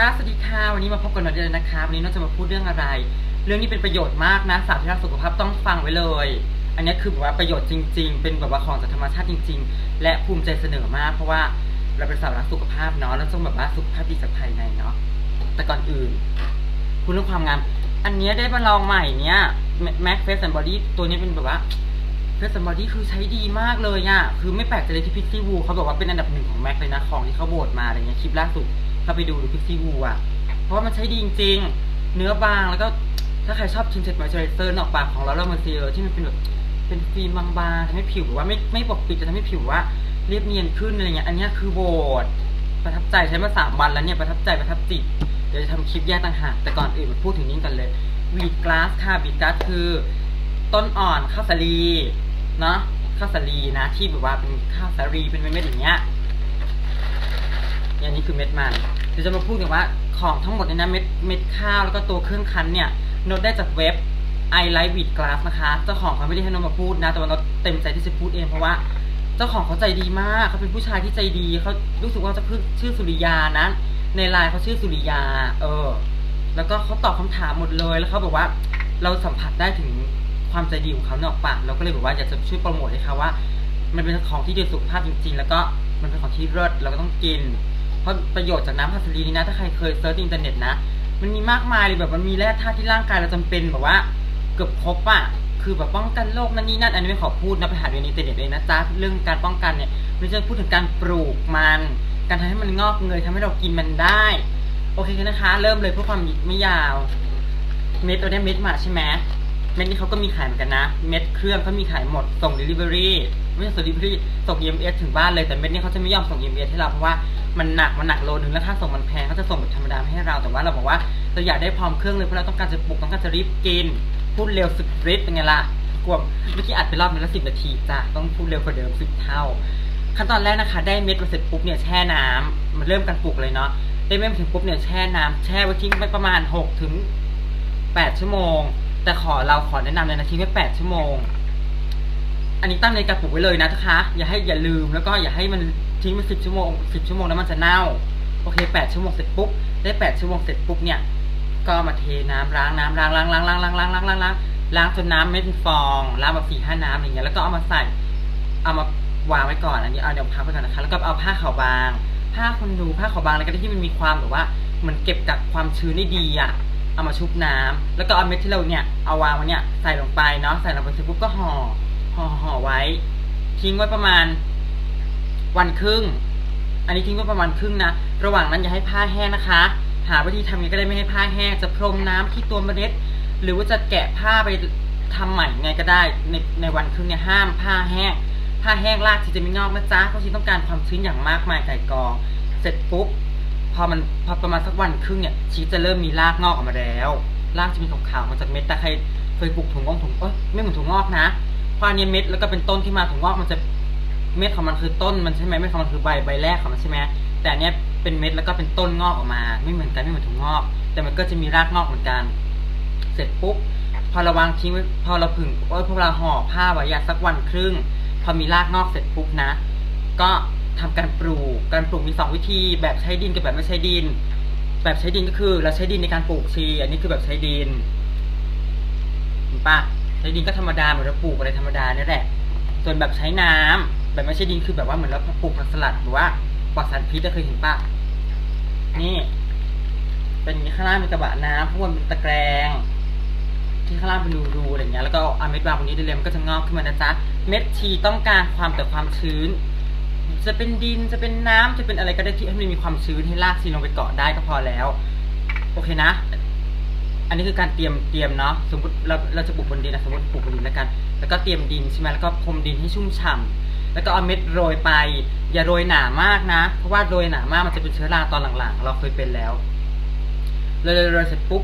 ค่ะสวัสดีค่ะ วันนี้มาพบกันหน่อยเดียวนะคะวันนี้เราจะมาพูดเรื่องอะไร เรื่องนี้เป็นประโยชน์มากนะสาวที่รักสุขภาพต้องฟังไว้เลย อันนี้คือแบบว่าประโยชน์จริง ๆ เป็นแบบว่าของจากธรรมชาติจริง ๆ และภูมิใจเสนอมาก เพราะว่าเราเป็นสาวรักสุขภาพเนาะเราต้องแบบว่าสุขภาพดีจากภายในเนาะแต่ก่อนอื่นพูดเรื่องความงาม อันนี้ได้มาลองใหม่เนี้ยแม็กเฟสแอนด์บอดี้ตัวนี้เป็นแบบว่าเฟสแอนด์บอดี้คือใช้ดีมากเลยอะคือไม่แปลกใจเลยที่พิซซี่วูเขาบอกว่าเป็นอันดับหนึ่งของแม็กเลยนะของที่เขาโหวตมาอะไรเงี้ยคลิปล่าสุด เข้าไปดูดูพิกซี่วูอะ เพราะว่ามันใช้ดีจริงๆ เนื้อบางแล้วก็ถ้าใครชอบทินเซ็ตมอยเจอไรเซอร์นอกปากของเราเรามาเซียที่มันเป็นแบบเป็นฟิล์มบางๆทำให้ผิวว่าไม่ไม่ปกปิดจะทำให้ผิวว่าเรียบเนียนขึ้นอะไรเงี้ย อันนี้คือโบดประทับใจใช้มาสามวันแล้วเนี่ยประทับใจประทับจิตเดี๋ยวจะทำคลิปแยกต่างหากแต่ก่อนอื่นมาพูดถึงนี้กันเลยวีดกลาสค่ะวีดกลาสคือ ต้นอ่อนข้าวสาลีเนาะข้าวสาลีนะที่แบบว่าเป็นข้าวสาลีเป็นเม็ดๆอย่างเงี้ยอย่างนี้คือเม็ดมัน เดี๋ยวจะมาพูดถึงว่าของทั้งหมดเนี่ยนะเม็ดเม็ดข้าวแล้วก็ตัวเครื่องคั้นเนี่ยโน้ตได้จากเว็บ i l i ์ e w e e t Glass นะคะเจ้าของเขาไม่ได้ให้น้องมาพูดนะ แต่ว่าเราเต็มใจที่จะพูดเองเพราะว่า เจ้าของเขาใจดีมากเขาเป็นผู้ชายที่ใจดีเขารู้สึกว่าจะพึ่ชื่อสุริยานะในไลน์เขาชื่อสุริยา เออ แล้วก็เขาตอบคำถามหมดเลยแล้วเขาบอกว่าเราสัมผัสได้ถึงความใจดีของเขาเนอกปากเราก็เลยบอกว่าอยากจะช่วยโปรโมทให้เขาว่า มันเป็นของที่ดีสุขภาพจริง ๆ แล้วก็มันเป็นของที่เลิศเราก็ต้องกิน เพราะประโยชน์จากน้ำพัสลีนี่นะ ถ้าใครเคยเซิร์ชอินเทอร์เน็ตนะ มันมีมากมายเลยแบบมันมีแร่ธาตุที่ร่างกายเราจำเป็นแบบว่า เกือบครบอะคือแบบป้องกันโรคนั่นนี่นั่นอันนี้ไม่ขอพูดนะไปหาดูในอินเทอร์เน็ตเลยนะจ๊ะเรื่องการป้องกันเนี่ยไม่ใช่พูดถึงการปลูกมัน การทำให้มันงอกเงยทำให้เรากินมันได้ โอเคนะคะ เริ่มเลยเพื่อความไม่ยาว เม็ดตัวนี้เม็ดมาใช่ไหมเม็ดนี้เขาก็มีขายเหมือนกันนะ เม็ดเครื่องเขามีขายหมดส่ง delivery ไม่ใช่ส่ง delivery ส่ง EMS ถึงบ้านเลยแต่เม็ดนี้เขาจะไม่ยอมส่ง EMS ให้เราเพราะว่า มันหนักมันหนักโลนึงแล้วถ้าส่งมันแพงเขาจะส่งแบบธรรมดาให้เราแต่ว่าเราบอกว่าเราอยากได้พร้อมเครื่องเลยเพราะเราต้องการจะปลุกต้องการจะรีบกิน พูดเร็วสุดฤทธิ์เป็นไงล่ะกลัวเมื่อกี้อัดไปรอบนึงแล้วสิบนาทีจ้ะต้องพูดเร็วกว่าเดิมสิบเท่า ขั้นตอนแรกนะคะ ได้เม็ดมาเสร็จปุ๊บเนี่ยแช่น้ำมันเริ่มการปลูกเลยเนาะได้เม็ดมาถึงปุ๊บเนี่ยแช่น้ำแช่ไว้ทิ้งไปประมาณหกถึงแปดชั่วโมง แต่ขอเราขอแนะนำเลยนะทิ้งไว้แปดชั่วโมง อันนี้ตั้งในกระปุกไว้เลยนะทุกคะ อย่าให้อย่าลืมแล้วก็อย่าให้มัน ทิ้งไปสิบชั่วโมงสิบชั่วโมงแล้วมันจะเน่า โอเคแปดชั่วโมงเสร็จปุ๊บ ได้แปดชั่วโมงเสร็จปุ๊บเนี่ย ก็มาเทน้ำล้างน้ำล้างล้างล้างล้างล้างล้างล้างล้างล้างล้างจนน้ำไม่เป็นฟองล้างแบบสี่ห้าน้ำอย่างเงี้ยแล้วก็เอามาใส่ เอามาวางไว้ก่อนอันนี้เอาเดี๋ยวพักไว้ก่อนนะคะ แล้วก็เอาผ้าขาวบาง ผ้าคนดูผ้าขาวบางอะไรก็ได้ที่มันมีความแบบว่าเหมือนเก็บกักความชื้นได้ดีอะเอามาชุบน้ำแล้วก็เอาเม็ดที่เราเนี่ยเอาวางไว้เนี่ยใส่ลงไปเนาะใส่ลงไปเสร็จปุ๊บก็ห่อห่อห่อไว้ ทิ้งไว้ประมาณ วันครึ่ง อันนี้ทิ้งไว้ประมาณครึ่งนะ ระหว่างนั้นอย่าให้ผ้าแห้งนะคะ หาวิธีทำยังไงก็ได้ไม่ให้ผ้าแห้ง จะพรมน้ำที่ตัวเมล็ด หรือว่าจะแกะผ้าไปทำใหม่ไงก็ได้ ในในวันครึ่งเนี่ยห้ามผ้าแห้ง ผ้าแห้งรากชีจะไม่งอกนะจ๊ะ เพราะชีต้องการความชื้นอย่างมากมายไก่กอง เสร็จปุ๊บ พอมันพอประมาณสักวันครึ่งเนี่ยชีจะเริ่มมีรากงอกออกมาแล้ว รากจะมีขาวๆมาจากเม็ด แต่ใครเคยปลูกถั่วงอกถั่วเอ้ยไม่เหมือนถั่วงอกนะพราะอันนี้เม็ดแล้วก็เป็นต้นที่มาถั่วงอกมันจะ เม็ดของมันคือต้นมันใช่ไหมเม็ดของมันคือใบใบแรกของมันใช่ไหมแต่เนี้ยเป็นเม็ดแล้วก็เป็นต้นงอกออกมา ไม่เหมือนกันไม่เหมือนถั่วงอก แต่มันก็จะมีรากงอกเหมือนกัน เสร็จปุ๊บพอเราวางทิ้งไว้พอเราผึ่งโอ้ยพอเราห่อผ้าไว้อยากสักวันครึ่ง พอมีรากงอกเสร็จปุ๊บนะ ก็ทำการปลูกการปลูกมีสองวิธีแบบใช้ดินกับแบบไม่ใช้ดิน แบบใช้ดินก็คือ เราใช้ดินในการปลูกชี อันนี้คือแบบใช้ดินเห็นปะใช้ดินก็ธรรมดาเหมือนเราปลูกอะไรธรรมดานี่แหละ ส่วนแบบใช้น้ำ แบบไม่ใช่ดินคือแบบว่าเหมือนเราปลูกผักสลัดหรือว่าปลอดสารพิษก็เคยเห็นปะนี่ เป็นข้างล่างเป็นกระบะน้ำข้างบนเป็นตะแกรงที่ข้างล่างเป็นรูๆอะไรเงี้ยแล้วก็เอาเม็ดวางตรงนี้ได้เลยมันก็จะงอกขึ้นมานะจ๊ะเม็ดชีต้องการความแต่ความชื้น จะเป็นดินจะเป็นน้ำจะเป็นอะไรก็ได้ที่ให้มันมีความชื้นให้รากชีลงไปเกาะได้ก็พอแล้ว โอเคนะ อันนี้คือการเตรียมเตรียมเนาะสมมติเราเราจะปลูกบนดินนะสมมติปลูกบนดินแล้วกัน แล้วก็เตรียมดินใช่ไหมแล้วก็พรมดินให้ชุ่มฉ่ำ แล้วก็เอาเม็ดโรยไป อย่าโรยหนามากนะ เพราะว่าโรยหนามากมันจะเป็นเชื้อราตอนหลังๆ เราเคยเป็นแล้วเลยโรยเสร็จปุ๊บ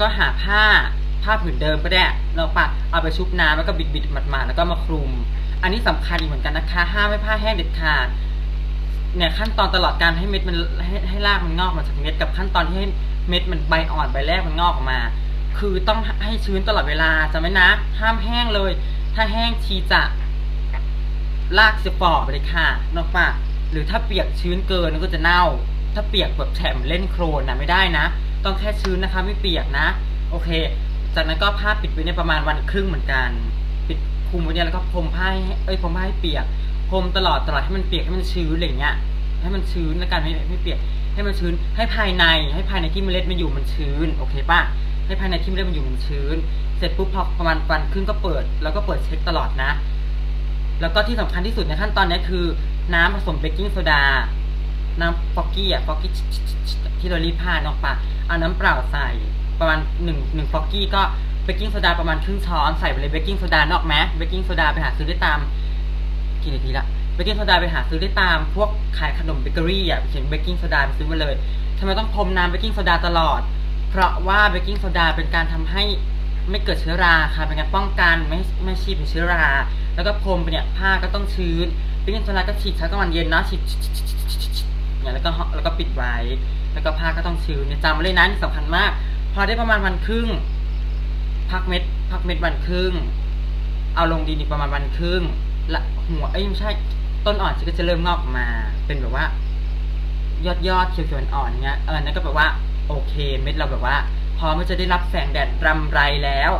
ก็หาผ้าผ้าผืนเดิมก็ได้เราปะเอาไปชุบน้ำแล้วก็บิดบิดๆมาๆแล้วก็มาคลุม อันนี้สำคัญอีกเหมือนกันนะคะ ห้ามให้ผ้าแห้งเด็ดขาดเนี่ยขั้นตอนตลอดการให้เม็ดมันให้ให้รากมันงอกมาจากเม็ดกับขั้นตอนที่ให้เม็ดมันใบอ่อนใบแรกมันงอกออกมา คือต้องให้ชื้นตลอดเวลาจำไว้นะ ห้ามแห้งเลย ถ้าแห้งชีจะ รากจะฝ่อไปเลยค่ะนอกปะหรือถ้าเปียกชื้นเกินมันก็จะเน่า ถ้าเปียกแบบแฉมเล่นโครนนะไม่ได้นะ ต้องแค่ชื้นนะคะไม่เปียกนะ โอเค จากนั้นก็ผ้าปิดไว้เนี่ยประมาณวันครึ่งเหมือนกัน ปิดคลุมไว้เนี่ยแล้วก็พรมผ้าให้เอ้ยพรมผ้าให้เปียกพรมตลอดตลอดให้มันเปียกให้มันชื้นอะไรเงี้ยให้มันชื้นแล้วกันไม่ไม่เปียกให้มันชื้นให้ภายในให้ภายในที่เมล็ดมันอยู่มันชื้นโอเคป่ะให้ภายในที่เมล็ดมันอยู่มันชื้น เสร็จปุ๊บพอประมาณวันครึ่งก็เปิด แล้วก็เปิดเช็คตลอดนะ แล้วก็ที่สำคัญที่สุดในขั้นตอนนี้คือ น้ำผสมเบกกิ้งโซดา น้ำฟอกกี้อะฟอกกี้ที่เรารีดผ้าออกปะเอาน้ำเปล่าใส่ประมาณหนึ่งหนึ่งฟอกกี้ก็เบกกิ้งโซดาประมาณครึ่งช้อนใส่ไปเลยเบกกิ้งโซดานอกไหมเบกกิ้งโซดาไปหาซื้อได้ตามกี่นาทีละเบกกิ้งโซดาไปหาซื้อได้ตามพวกขายขนมเบเกอรี่อะเขียนเบกกิ้งโซดาไปซื้อมาเลยทำไมต้องพรมน้ำเบกกิ้งโซดาตลอด เพราะว่าเบกกิ้งโซดาเป็นการทำให้ ไม่เกิดเชื้อราค่ะเป็นการป้องกันไม่ไม่ชีพเชื้อรา แล้วก็พรมเนี่ยผ้าก็ต้องชื้นเบกกิ้งโซดาก็ฉีดเช้ากลางวันเย็นเนาะฉีดเนี่ยแล้วก็แล้วก็ปิดไว้ แล้วก็ผ้าก็ต้องชื้นเนี่ยจำไว้เลยนะนี่สำคัญมาก พอได้ประมาณวันครึ่ง พักเม็ด พักเม็ดวันครึ่ง เอาลงดินอีกประมาณวันครึ่งละหัวเอ้ยไม่ใช่ต้นอ่อนก็จะเริ่มงอกมา เป็นแบบว่า ยอดยอดเขียวๆอ่อนเงี้ยเออนั่นก็แบบว่า โอเค เม็ดเราแบบว่า พร้อมที่จะได้รับแสงแดดรำไรแล้ว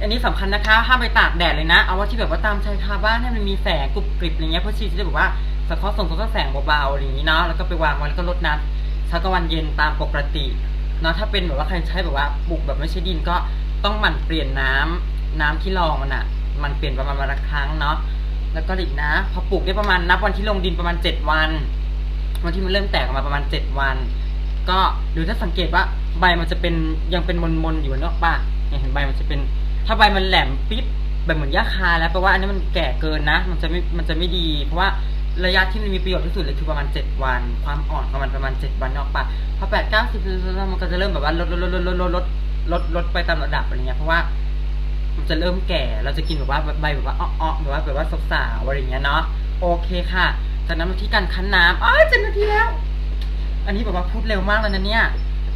อันนี้สำคัญนะคะห้ามไปตากแดดเลยนะ เอาว่าที่แบบว่าตามชายคาบ้านให้มันมีแสงกรุบกริบอะไรเงี้ยเพื่อที่จะได้แบบว่าสะท้อนส่งสะท้อแสงเบาๆอะไรอย่างนี้เนาะแล้วก็ไปวางไว้แล้วก็รดน้ำเช้ากลางวันเย็นตามปกติเนาะถ้าเป็นแบบว่าใครใช้แบบว่าปลูกแบบไม่ใช่ดินก็ต้องหมั่นเปลี่ยนน้ำน้ำที่รองมันอะมันเปลี่ยนประมาณวันละครั้งเนาะแล้วก็อีกนะ พอปลูกได้ประมาณนับวันที่ลงดินประมาณเจ็ดวันวันที่มันเริ่มแตกออกมาประมาณเจ็ดวัน ก็หรือถ้าสังเกตว่า ใบมันจะเป็นยังเป็นมนๆอยู่นอกป่ะเนี่ยเห็นใบมันจะเป็น ถ้าใบมันแหลมปิ๊บแบบเหมือนหญ้าคาแล้วแปลว่าอันนี้มันแก่เกินนะ มันจะไม่มันจะไม่ดี เพราะว่าระยะที่มันมีประโยชน์ที่สุดเลยคือประมาณเจ็ดวัน ความอ่อนของมันประมาณเจ็ดวันนอกป่ะพอแปดเก้าสิบมันก็จะเริ่มแบบว่าลดลดลดลดลดลดลดลดไปตามระดับอะไรเงี้ยเพราะว่ามันจะเริ่มแก่เราจะกินแบบว่าใบแบบว่าอ้อๆแบบว่าแบบว่าสาวๆอะไรเงี้ยเนาะโอเคค่ะจากนั้นมาที่การคั้นน้ำอ๋อเจ็ดนาทีแล้ว อันนี้แบบว่าพูดเร็วมากเลยนะเนี่ย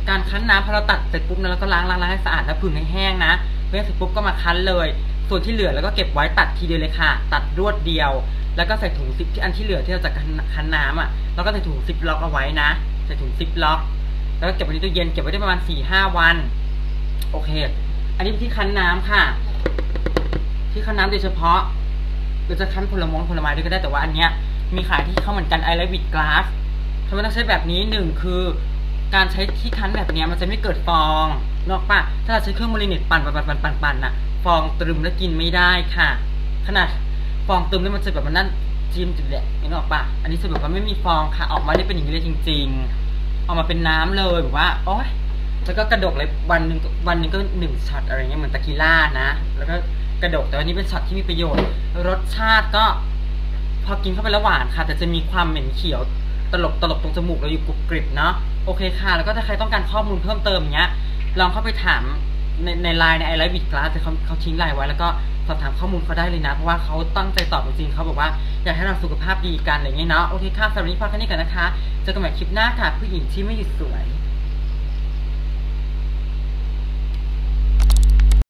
การคั้นน้ำพอเราตัดเสร็จปุ๊บนะเราก็ล้างล้างล้างให้สะอาดแล้วผึ่งให้แห้งนะเมื่อเสร็จปุ๊บก็มาคั้นเลย ส่วนที่เหลือแล้วก็เก็บไว้ตัดทีเดียวเลยค่ะ ตัดรวดเดียว แล้วก็ใส่ถุงซิปที่อันที่เหลือที่เราจะคั้นน้ำอะเราก็ใส่ถุงซิปล็อกเอาไว้นะใส่ถุงซิปล็อก แล้วก็เก็บไว้ในตู้เย็นเก็บไว้ได้ประมาณสี่ห้าวัน โอเค อันนี้ที่คั้นน้ำค่ะ ที่คั้นน้ำโดยเฉพาะเราจะคั้นผลไม้ผลไม้ด้วยก็ได้แต่ว่าอันเนี้ยมีขายที่เขาเหมือนกันไอ v ล with glass ทำไมต้องใช้แบบนี้หนึ่งคือ การใช้ที่คั้นแบบนี้มันจะไม่เกิดฟองนอกปะถ้าเราใช้เครื่องมลินิตปั่นปั่นปั่นปั่นปั่นปั่นน่ะ ฟองตรึมแล้วกินไม่ได้ค่ะ ขนาดฟองตรึมแล้วมันจะแบบมันนั่นจิ้มจุดแหละนี่นอกปะอันนี้จะแบบว่าไม่มีฟองค่ะ ออกมาได้เป็นอย่างนี้เลยจริง ๆ ออกมาเป็นน้ำเลยแบบว่าโอ๊ยแล้วก็กระดกเลยวันหนึ่งวันหนึ่งก็หนึ่งช็อตอะไรเงี้ยเหมือนตะกีล่านะ แล้วก็กระดกแต่วันนี้เป็นช็อตที่มีประโยชน์ รสชาติก็ พอกินเข้าไปแล้วหวานค่ะ แต่จะมีความเหม็นเขียวตลบตลบตรงจมูกเราอยู่กรุบกริบเนาะ โอเคค่ะ แล้วก็ถ้าใครต้องการข้อมูลเพิ่มเติมอย่างเงี้ย ลองเข้าไปถามในในไลน์ในไอไลฟ์บิดคลาสเขาเขาทิ้งไลน์ไว้แล้วก็สอบถามข้อมูลเขาได้เลยนะ เพราะว่าเขาตั้งใจตอบจริงๆเขาบอกว่าอยากให้เราสุขภาพดีกันอะไรเงี้ยเนาะ โอเคค่ะสำหรับวันนี้พอแค่นี้กันนะคะ เจอกันใหม่คลิปหน้าค่ะ ผู้หญิงที่ไม่หยุดสวย